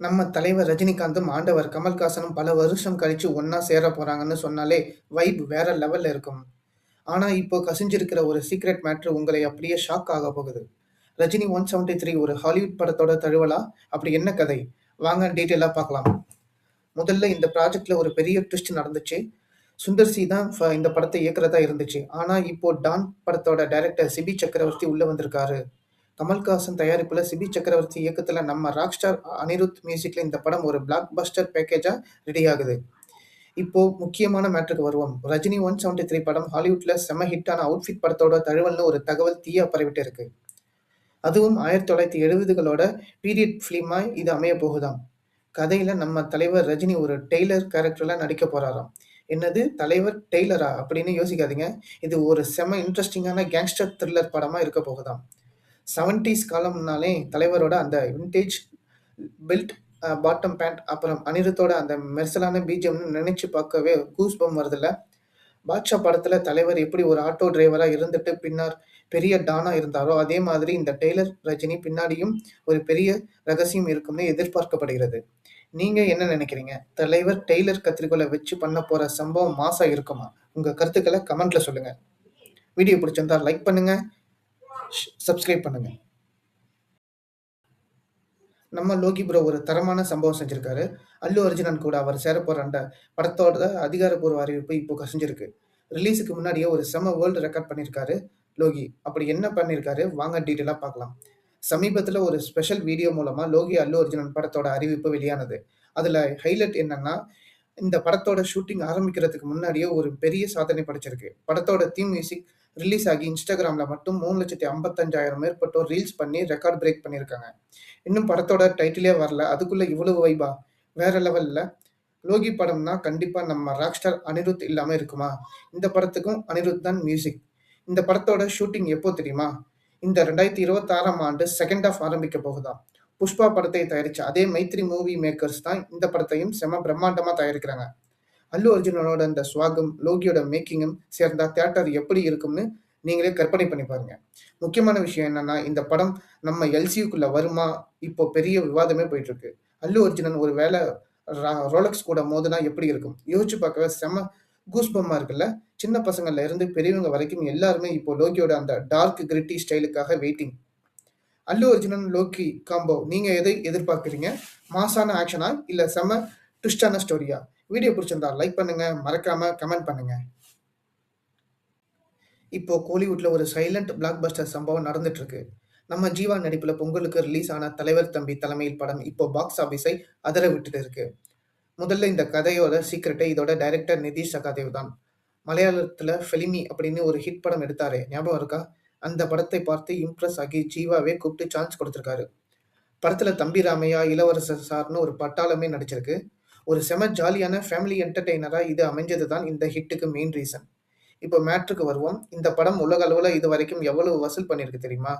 நம்ம தலைவர் ரஜினிகாந்தும், ஆண்டவர் கமல்ஹாசனும் பல வருஷம் கழிச்சு ஒன்றா சேர போறாங்கன்னு சொன்னாலே வைப் வேற லெவல்ல இருக்கும். ஆனா, இப்போ கசிஞ்சிருக்கிற ஒரு சீக்ரெட் மேட்ரு உங்களை அப்படியே ஷாக் ஆக போகுது. ரஜினி 173 ஒரு ஹாலிவுட் படத்தோட தழுவலா? அப்படி என்ன கதை? வாங்க டீட்டெயிலாக பார்க்கலாம். முதல்ல இந்த ப்ராஜெக்ட்ல ஒரு பெரிய ட்விஸ்ட் நடந்துச்சு. சுந்தர் சி தான் ஃப இந்த படத்தை இயக்குறதா இருந்துச்சு. ஆனா, இப்போ டான் படத்தோட டைரக்டர் சிபி சக்கரவர்த்தி உள்ள வந்திருக்காரு. கமல்ஹாசன் தயாரிப்புல சிபி சக்கரவர்த்தி இயக்கத்துல நம்ம ராக் ஸ்டார் அனிருத் மியூசிக்ல இந்த படம் ஒரு பிளாக் பஸ்டர் பேக்கேஜா ரெடி ஆகுது. இப்போ முக்கியமான மேட்ருக்கு வருவோம். ரஜினி 173 படம் ஹாலிவுட்ல செம ஹிட்டான அவுட்ஃபிட் படத்தோட தழுவல்னு ஒரு தகவல் தீயா பரவிட்டு இருக்கு. அதுவும் 1970களோட பீரியட் ஃபிலிமா இது அமையப் போகுதாம். கதையில நம்ம தலைவர் ரஜினி ஒரு டெய்லர் கேரக்டர்ல நடிக்க போறாராம். என்னது தலைவர் டெய்லரா? அப்படின்னு யோசிக்காதீங்க. இது ஒரு செம இன்ட்ரெஸ்டிங்கான கேங்ஸ்டர் த்ரில்லர் படமா இருக்க போகுதாம். 70ஸ் காலம்னாலே தலைவரோட அந்த வின்டேஜ் பெல்ட், பாட்டம் பேண்ட் அப்புறம் அனிருத்தோட அந்த மெர்சலான பிஜிஎம்னு நினைச்சு பார்க்கவே கூஸ்பம் வருதுல்ல. பாட்ஷா படத்துல தலைவர் எப்படி ஒரு ஆட்டோ டிரைவரா இருந்துட்டு பின்னார் பெரிய டானா இருந்தாரோ, அதே மாதிரி இந்த டெய்லர் ரஜினி பின்னாடியும் ஒரு பெரிய ரகசியம் இருக்கும்னு எதிர்பார்க்கப்படுகிறது. நீங்க என்ன நினைக்கிறீங்க? தலைவர் டெய்லர் கத்திரிக்கோல வச்சு பண்ண போற சம்பவம் மாசா இருக்குமா? உங்க கருத்துக்களை கமெண்ட்ல சொல்லுங்க. வீடியோ பிடிச்சிருந்தா லைக் பண்ணுங்க. சப்ஸ்கிரைப் பண்ணுங்க. நம்ம லோகி ப்ரோ ஒரு தரமான சம்பவம் செஞ்சிருக்காரு. அல்லு அர்ஜுனன் கூட அவர் சேரப்போற அந்த படத்தோட அதிகாரப்பூர்வ அறிவிப்பு இப்போ கசிஞ்சிருக்கு. ரிலீஸுக்கு முன்னாடியே ஒரு செம வேர்ல்டு ரெக்கார்ட் பண்ணியிருக்காரு லோகி. அப்படி என்ன பண்ணியிருக்காரு? வாங்க டீட்டெயிலாக பார்க்கலாம். சமீபத்தில் ஒரு ஸ்பெஷல் வீடியோ மூலமாக லோகி அல்லு அர்ஜுனன் படத்தோட அறிவிப்பு வெளியானது. அதில் ஹைலைட் என்னன்னா, இந்த படத்தோட ஷூட்டிங் ஆரம்பிக்கிறதுக்கு முன்னாடியே ஒரு பெரிய சாதனை படைச்சிருக்கு. படத்தோட தீம் மியூசிக் ரிலீஸ் ஆகி இன்ஸ்டாகிராமில் மட்டும் 3,55,000 மேற்பட்டோர் ரீல்ஸ் பண்ணி ரெக்கார்ட் பிரேக் பண்ணியிருக்காங்க. இன்னும் படத்தோட டைட்டிலே வரல. அதுக்குள்ளே இவ்வளவு வைபா? வேற லெவலில் லோகி படம்னா கண்டிப்பாக நம்ம ராக் ஸ்டார் அனிருத் இல்லாமல் இருக்குமா? இந்த படத்துக்கும் அனிருத் தான் மியூசிக். இந்த படத்தோட ஷூட்டிங் எப்போ தெரியுமா? இந்த 2026ஆம் ஆண்டு செகண்ட் ஆஃப் ஆரம்பிக்க போகுதான் புஷ்பா படத்தை தயாரிச்ச அதே மைத்ரி மூவி மேக்கர்ஸ் தான் இந்த படத்தையும் செம பிரம்மாண்டமாக தயாரிக்கிறாங்க. அல்லு அர்ஜுனனோட அந்த சுவாகம் லோகியோட மேக்கிங்கும் சேர்ந்தா தேட்டர் எப்படி இருக்கும்னு நீங்களே கற்பனை பண்ணி பாருங்க. முக்கியமான விஷயம் என்னன்னா, இந்த படம் நம்ம எல்சியுக்குள்ள வருமா? இப்போ பெரிய விவாதமே போயிட்டு இருக்கு. அல்லு அர்ஜுனன் ஒரு வேலை ரா ரோலக்ஸ் கூட மோதுனா எப்படி இருக்கும்? யோசிச்சு பார்க்கவே செம கூஸ்பம்மா இருக்குல்ல. சின்ன பசங்கள்ல இருந்து பெரியவங்க வரைக்கும் எல்லாருமே இப்போ லோகியோட அந்த டார்க் கிரிட்டி ஸ்டைலுக்காக வெயிட்டிங். அல்லு அர்ஜுனன், லோகி காம்போ நீங்க எதை எதிர்பார்க்குறீங்க மாஸான ஆக்ஷனா? இல்ல செம ட்விஸ்டான ஸ்டோரியா? வீடியோ பிடிச்சிருந்தா லைக் பண்ணுங்க. மறக்காம கமெண்ட் பண்ணுங்க. இப்போ கோலிவுட்ல ஒரு சைலண்ட் பிளாக் பஸ்டர் சம்பவம் நடந்துட்டு இருக்கு. நம்ம ஜீவா நடிப்புல பொங்கலுக்கு ரிலீஸ் ஆன தலைவர் தம்பி தலைமையில் படம் இப்போ பாக்ஸ் ஆபீஸை அதர விட்டுட்டு இருக்கு. முதல்ல இந்த கதையோட சீக்ரெட்டே இதோட டைரக்டர் நிதிஷ் சகாதேவ் தான். மலையாளத்துல ஃபெலிமி அப்படின்னு ஒரு ஹிட் படம் எடுத்தாரே ஞாபகம் இருக்கா? அந்த படத்தை பார்த்து இம்ப்ரெஸ் ஆகி ஜீவாவே கூப்பிட்டு சான்ஸ் கொடுத்துருக்காரு படத்துல தம்பி ராமையா, இளவரசர் சார்னு ஒரு பட்டாளமே நடிச்சிருக்கு. ஒரு செம ஜாலியான ஃபேமிலி என்டர்டெய்னராக இது அமைஞ்சது தான் இந்த ஹிட்டுக்கு மெயின் ரீசன். இப்போ மேட்ருக்கு வருவோம். இந்த படம் உலக இது வரைக்கும் எவ்வளவு வசூல் பண்ணியிருக்கு தெரியுமா?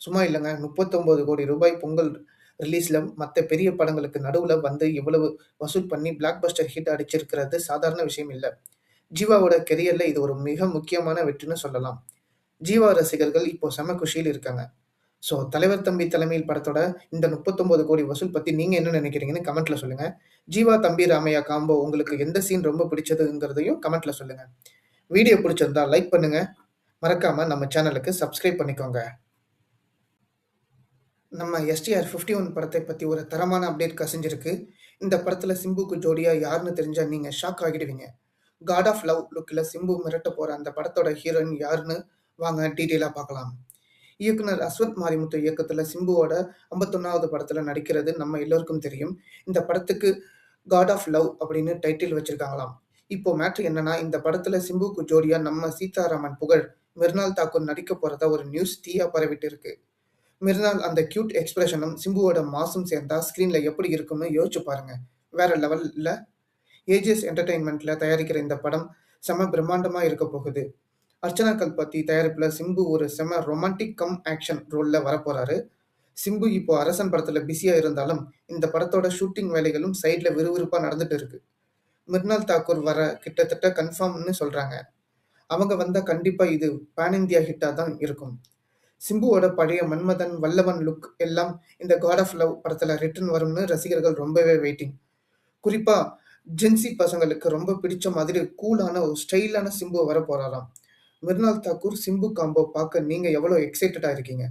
சும்மா இல்லைங்க முப்பத்தொம்போது கோடி ரூபாய் பொங்கல் ரிலீஸில் மற்ற பெரிய படங்களுக்கு நடுவில் வந்து இவ்வளவு வசூல் பண்ணி பிளாக் பஸ்டர் ஹிட் அடிச்சிருக்கிறது சாதாரண விஷயம் இல்லை ஜீவாவோட கெரியரில் இது ஒரு மிக முக்கியமான வெற்றின்னு சொல்லலாம். ஜீவா ரசிகர்கள் இப்போ செம குஷியில் இருக்காங்க. ஸோ தலைவர் தம்பி தலைமையில் படத்தோட இந்த 39 கோடி வசூல் பற்றி நீங்கள் என்ன நினைக்கிறீங்கன்னு கமெண்ட்ல சொல்லுங்க. ஜீவா தம்பி ராமையா காம்போ உங்களுக்கு எந்த சீன் ரொம்ப பிடிச்சதுங்கிறதையும் கமெண்ட்ல சொல்லுங்க. வீடியோ பிடிச்சிருந்தா லைக் பண்ணுங்க. மறக்காம நம்ம சேனலுக்கு சப்ஸ்கிரைப் பண்ணிக்கோங்க. நம்ம எஸ்டிஆர் 51 படத்தை பற்றி ஒரு தரமான அப்டேட் கசிஞ்சிருக்கு. இந்த படத்தில் சிம்புக்கு ஜோடியாக யாருன்னு தெரிஞ்சால் நீங்கள் ஷாக் ஆகிடுவீங்க. காட் ஆஃப் லவ் லுக்கில் சிம்பு மிரட்டப் போகிற அந்த படத்தோட ஹீரோயின் யாருன்னு வாங்க டீட்டெயிலாக பார்க்கலாம். இயக்குனர் அஸ்வத் மாரிமுத்து இயக்கத்தில் சிம்புவோட ஐம்பத்தொன்னாவது படத்தில் நடிக்கிறது நம்ம எல்லோருக்கும் தெரியும். இந்த படத்துக்கு காட் ஆஃப் லவ் அப்படின்னு டைட்டில் வச்சிருக்காங்களாம். இப்போ மேட்ரு என்னன்னா, இந்த படத்துல சிம்புக்கு ஜோடியா நம்ம சீதாராமன் புகழ், மிர்னால் தாக்கூர் நடிக்கப் போறதா ஒரு நியூஸ் தீயா பரவிட்டு இருக்கு. மிர்னால் அந்த கியூட் எக்ஸ்பிரஷனும் சிம்புவோட மாசும் சேர்ந்தா ஸ்கிரீன்ல எப்படி இருக்கும்னு யோசிச்சு பாருங்க. வேற லெவல்ல ஏஜிஎஸ் என்டர்டெயின்மென்ட்ல தயாரிக்கிற இந்த படம் செம பிரம்மாண்டமா இருக்க போகுது. அர்ச்சனா கல்பத்தி தயாரிப்பில் சிம்பு ஒரு செம ரொமான்டிக் கம் ஆக்ஷன் ரோலில் வரப்போறாரு. சிம்பு இப்போ அரசன் படத்தில் பிஸியாக இருந்தாலும், இந்த படத்தோட ஷூட்டிங் வேலைகளும் சைடில் விறுவிறுப்பாக நடந்துட்டு இருக்கு. மிர்னால் தாக்கூர் வர கிட்டத்தட்ட கன்ஃபார்ம்னு சொல்கிறாங்க அவங்க வந்தால் கண்டிப்பாக இது பேன் இந்தியா ஹிட்டாக தான் இருக்கும். சிம்புவோட பழைய மன்மதன், வல்லவன் லுக் எல்லாம் இந்த காட் ஆஃப் லவ் படத்தில் ரிட்டர்ன் வரும்னு ரசிகர்கள் ரொம்பவே வெயிட்டிங். குறிப்பாக ஜென்சி பசங்களுக்கு ரொம்ப பிடிச்ச மாதிரி கூலான ஒரு ஸ்டைலான சிம்பு போகிறாராம் மிர்னால் தாக்கூர், சிம்பு காம்போ பார்க்க நீங்க எவ்வளோ எக்ஸைட்டடா இருக்கீங்க?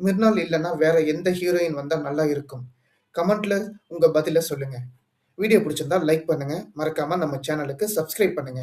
மிர்னால் இல்லைன்னா வேற எந்த ஹீரோயின் வந்தால் நல்லா இருக்கும்? கமெண்ட்ல உங்க பதில சொல்லுங்க. வீடியோ பிடிச்சிருந்தா லைக் பண்ணுங்க. மறக்காம நம்ம சேனலுக்கு சப்ஸ்கிரைப் பண்ணுங்க.